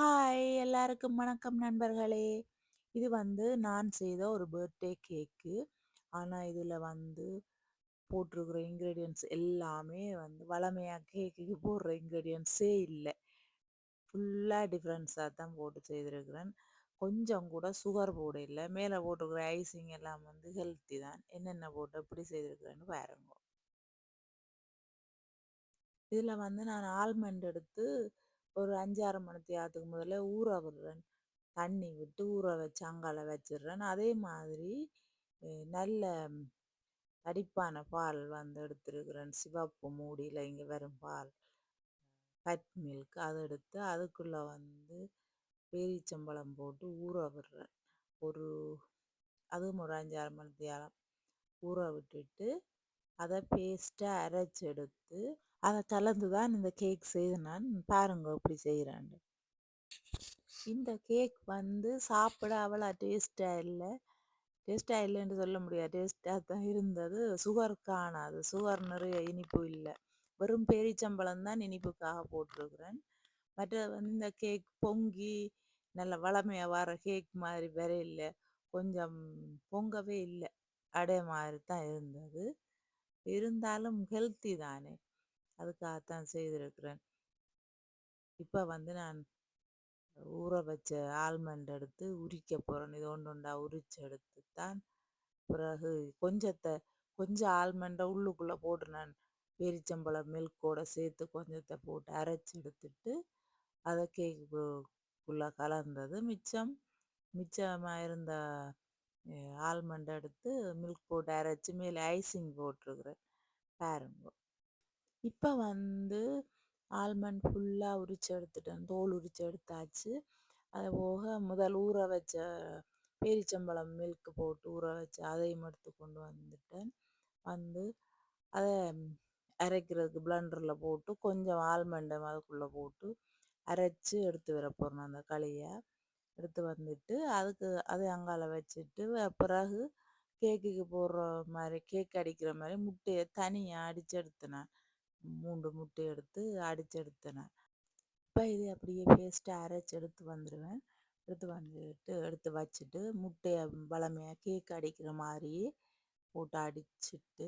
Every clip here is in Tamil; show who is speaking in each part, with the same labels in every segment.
Speaker 1: ஹாய் எல்லாருக்கும் வணக்கம் நண்பர்களே. இது வந்து நான் செய்த ஒரு பர்த்டே கேக்கு. ஆனால் இதில் வந்து போட்டிருக்கிற இன்க்ரீடியன்ட்ஸ் எல்லாமே வந்து வளமையாக கேக்குக்கு போடுற இன்க்ரீடியன்ஸே இல்லை. ஃபுல்லாக டிஃப்ரென்ஸாக தான் போட்டு செய்திருக்கிறேன். கொஞ்சம் கூட சுகர் போட இல்லை. மேலே போட்டிருக்கிற ஐசிங் எல்லாம் வந்து ஹெல்த்தி தான். என்னென்ன போட்டு எப்படி செய்திருக்கிறேன்னு பாருங்க. இதில் வந்து நான் ஆல்மண்ட் எடுத்து ஒரு அஞ்சாறு மணித்தியாலத்துக்கு முதல்ல ஊற விடுறேன். தண்ணி விட்டு ஊற வச்சு அங்கால வச்சிடுறேன். அதே மாதிரி நல்ல தடிப்பான பால் வந்து எடுத்துருக்கிறேன். சிவப்பு மூடியில் இங்கே வரும் பால் பட் மில்க் அதை எடுத்து அதுக்குள்ளே வந்து பேரிச்சம்பழம் போட்டு ஊற விடுறேன். ஒரு அதுவும் ஒரு அஞ்சாறு மணி தேரம் ஊற விட்டுட்டு அதை பேஸ்ட்டாக அரைச்சி எடுத்து அதை கலந்து தான் இந்த கேக் செய்து நான் பாருங்க இப்படி செய்கிறேன் இந்த கேக் வந்து சாப்பிட அவ்வளோ டேஸ்ட்டாக இல்லை. டேஸ்ட்டாக இல்லைன்னு சொல்ல முடியாது. டேஸ்ட்டாக தான் இருந்தது. சுகர் காணாது சுகர் நிறைய இனிப்பு இல்லை. வெறும் பேரிச்சம்பழம் தான் இனிப்புக்காக போட்டிருக்கிறேன். மற்ற வந்து இந்த கேக் பொங்கி நல்ல வளமையாக வர கேக் மாதிரி வேற இல்லை கொஞ்சம் பொங்கவே இல்லை. அடே மாதிரி தான் இருந்தது. இருந்தாலும் ஹெல்த்தி தானே. அதுக்காகத்தான் செய்திருக்கிறேன். இப்போ வந்து நான் ஊற வச்ச ஆல்மண்ட் எடுத்து உரிக்க போகிறேன் இது ஒன்று ஒன்றா உரிச்சு எடுத்து தான் பிறகு கொஞ்சத்தை கொஞ்சம் ஆல்மண்டை உள்ளுக்குள்ளே போட்டு நான் பேரிச்சம்பழம் மில்கோட சேர்த்து கொஞ்சத்தை போட்டு அரைச்சி எடுத்துட்டு அதை கேக்குக்குள்ளே கலந்தது. மிச்சம் மிச்சமாக இருந்த ஆல்மண்ட் எடுத்து மில்க் போட்டு அரைச்சி மேலே ஐசிங் போட்டிருக்கிறேன். பாருங்க. இப்போ வந்து ஆல்மண்ட் ஃபுல்லாக உரித்து எடுத்துட்டேன். தோல் உரித்து எடுத்தாச்சு. அது போக முதல் ஊற வச்ச பேரிச்சம்பழம் மில்க் போட்டு ஊற வச்சு அதையும் எடுத்து கொண்டு வந்துட்டேன். வந்து அதை அரைக்கிறதுக்கு பிளண்டரில் போட்டு கொஞ்சம் ஆல்மண்டை அதுக்குள்ளே போட்டு அரைச்சி எடுத்து வர போகிறேன் அந்த களியை. எடுத்து வந்துட்டு அதுக்கு அதை அங்கால வச்சுட்டு பிறகு கேக்குக்கு போடுற மாதிரி கேக் அடிக்கிற மாதிரி முட்டையை தனியாக அடித்து எடுத்தினேன். மூன்று முட்டை எடுத்து அடித்து எடுத்தேன் இப்போ இது அப்படியே பேஸ்ட்டாக அரைச்சி எடுத்து வந்துடுவேன் எடுத்து வந்துட்டு எடுத்து வச்சுட்டு முட்டையை பலமையாக கேக் அடிக்கிற மாதிரி போட்டு அடிச்சுட்டு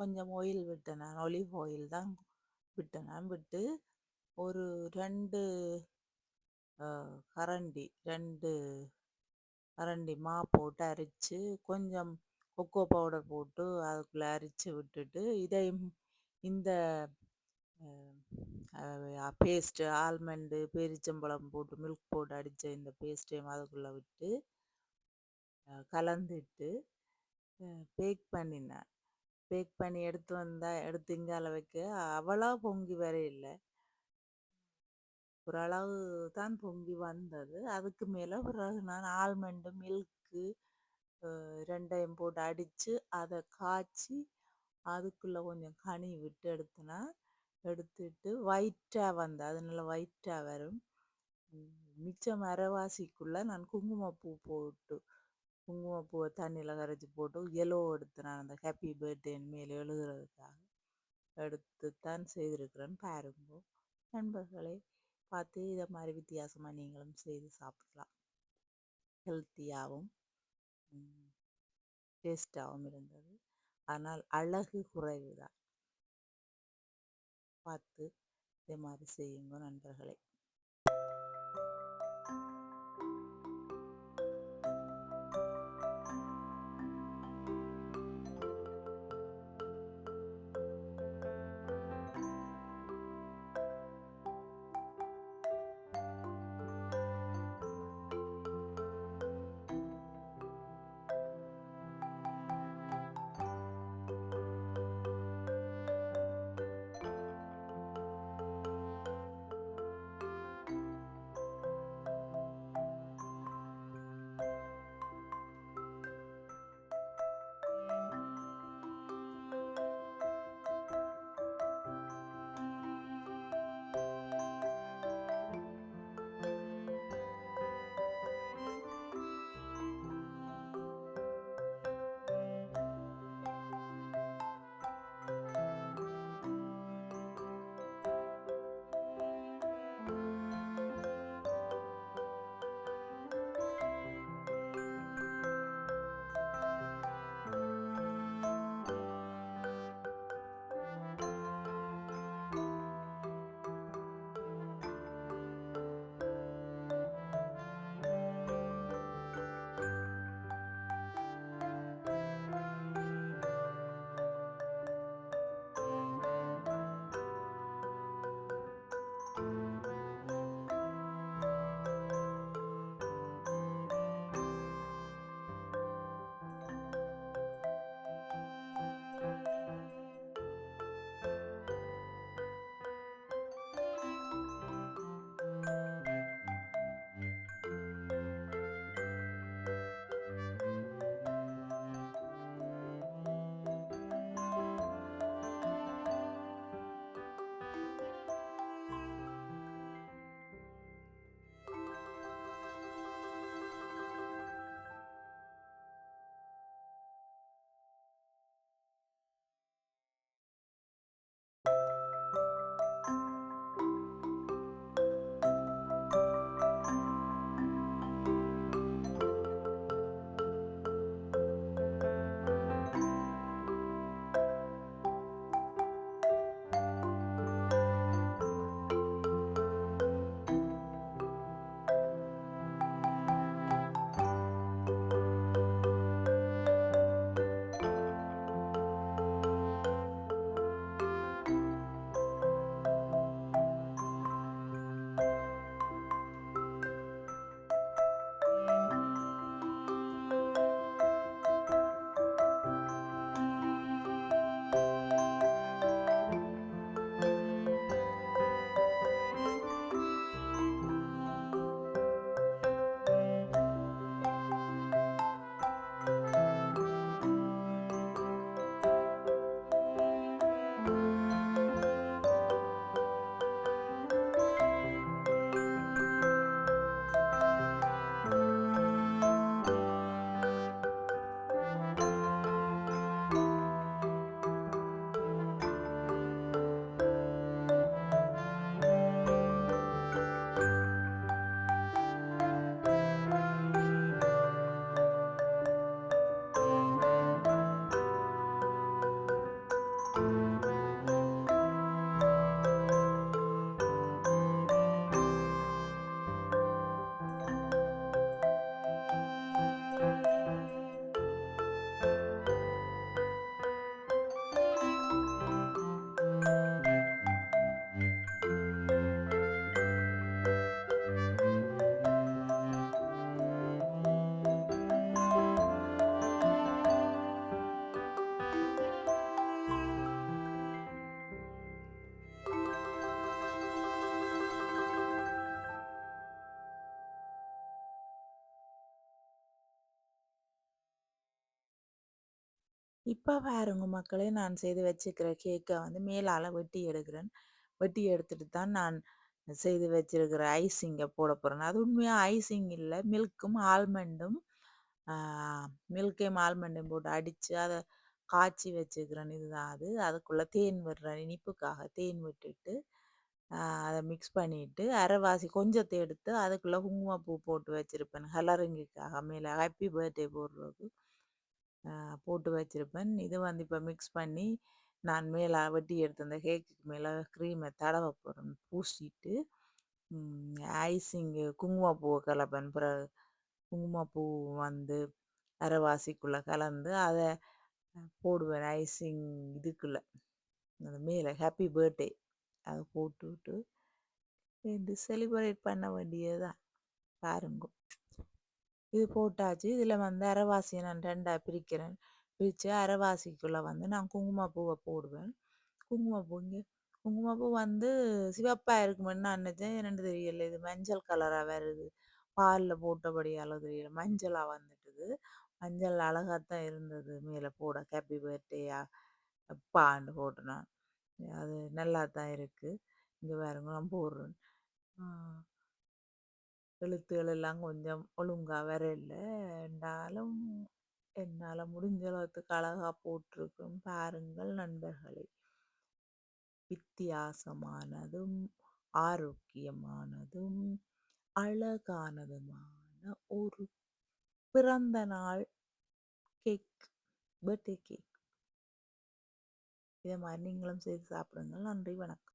Speaker 1: கொஞ்சம் ஆயில் விட்டேன் நான். ஒலிவ் ஆயில் தான் விட்டேன் நான். விட்டு ஒரு ரெண்டு கரண்டி ரெண்டு கரண்டி மா போட்டு அரைச்சி கொஞ்சம் கொக்கோ பவுடர் போட்டு அதுக்குள்ளே அரைச்சி விட்டுட்டு இதையும் இந்த பேஸ்ட்டு ஆல்மண்டு பேரிச்சம்பழம் போட்டு மில்க் போட்டு அடித்த இந்த பேஸ்ட்டையும் அதுக்குள்ளே விட்டு கலந்துட்டு பேக் பண்ணினேன். பேக் பண்ணி எடுத்து வந்தால் எடுத்து இங்கால வைக்க அவ்வளோ பொங்கி வர இல்லை. ஓரளவு தான் பொங்கி வந்தது. அதுக்கு மேலே பிறகு நான் ஆல்மண்டு மில்க்கு ரெண்டையும் போட்டு அடித்து அதை காய்ச்சி அதுக்குள்ளே கொஞ்சம் கனி விட்டு எடுத்தேன்னா எடுத்துட்டு ஒயிட்டாக வந்த அது நல்லா ஒயிட்டாக வரும். மிச்ச மரவாசிக்குள்ளே நான் குங்குமப்பூ போட்டு குங்குமப்பூவை தண்ணியில் கரைச்சி போட்டு எல்லோ எடுத்து நான் அந்த ஹாப்பி பர்த்டேன்னு மேலே எழுதுறதுக்காக எடுத்து தான் செய்திருக்கிறேன். பாருங்க நண்பர்களே பார்த்து இதை மாதிரி வித்தியாசமாக நீங்களும் செய்து சாப்பிடலாம். ஹெல்த்தியாகவும் டேஸ்ட்டாகவும் இருந்தது. ஆனால் அழகு குறைவுதான். பார்த்து இதே மாதிரி செய்யுங்க நண்பர்களே. இப்போ பாருங்க மக்களே நான் செய்து வச்சுக்கிற கேக்கை வந்து மேலால் வெட்டி எடுக்கிறேன். வெட்டி எடுத்துட்டு தான் நான் செய்து வச்சிருக்கிற ஐசிங்கை போட போகிறேன் அது உண்மையாக ஐசிங் இல்லை. மில்க்கும் ஆல்மண்டும் மில்க்கையும் ஆல்மண்டையும் போட்டு அடித்து அதை காய்ச்சி வச்சுக்கிறேன் இதுதான் அது. அதுக்குள்ளே தேன் விடுறேன். இனிப்புக்காக தேன் விட்டுட்டு அதை மிக்ஸ் பண்ணிவிட்டு அரைவாசி கொஞ்சத்தை எடுத்து அதுக்குள்ளே குங்குமப்பூ போட்டு வச்சுருப்பேன். கலரிங்குக்காக மேலே. ஹாப்பி பர்த்டே போடுறது போட்டு வச்சுருப்பேன். இது வந்து இப்போ மிக்ஸ் பண்ணி நான் மேலே வெட்டி எடுத்து அந்த கேக்குக்கு மேலே க்ரீமை தடவை போகிறேன் பூசிட்டு ஐசிங்கு குங்குமப்பூவை கலப்பேன். பிறகு குங்குமப்பூ வந்து அரைவாசிக்குள்ளே கலந்து அதை போடுவேன். ஐசிங் இதுக்குள்ளே. அந்த மேலே ஹாப்பி பர்த்டே அதை போட்டுவிட்டு இது செலிப்ரேட் பண்ண வேண்டியது தான் பாருங்க. இது போட்டாச்சு. இதில் வந்து அரைவாசியை நான் ரெண்டாக பிரிக்கிறேன். பிரித்து அரைவாசிக்குள்ளே வந்து நான் குங்குமப்பூவை போடுவேன். குங்குமப்பூ இங்கே குங்குமப்பூ வந்து சிவப்பாக இருக்குமென்னு நான் நினச்சேன். ரெண்டு தெரியல. இது மஞ்சள் கலராக வருது பாலில் போட்டபடியால் தெரியல. மஞ்சளாக வந்துட்டுது. மஞ்சள் அழகாக தான் இருந்தது. மேலே போட ஹாப்பி பர்த்டேயா அப்பான்னு போட்டு அது நல்லா தான் இருக்குது இங்கே வேறு நான் போடுறேன். எழுத்துகள் எல்லாம் கொஞ்சம் ஒழுங்காக வரையில என்றாலும் என்னால் முடிஞ்ச அளவுக்கு அழகாக போட்டிருக்கும். பாருங்கள் நண்பர்களே. வித்தியாசமானதும் ஆரோக்கியமானதும் அழகானதுமான ஒரு பிறந்த நாள் கேக் பர்த்டே கேக் இதை மாதிரி நீங்களும் செய்து சாப்பிடுங்கள். நன்றி வணக்கம்.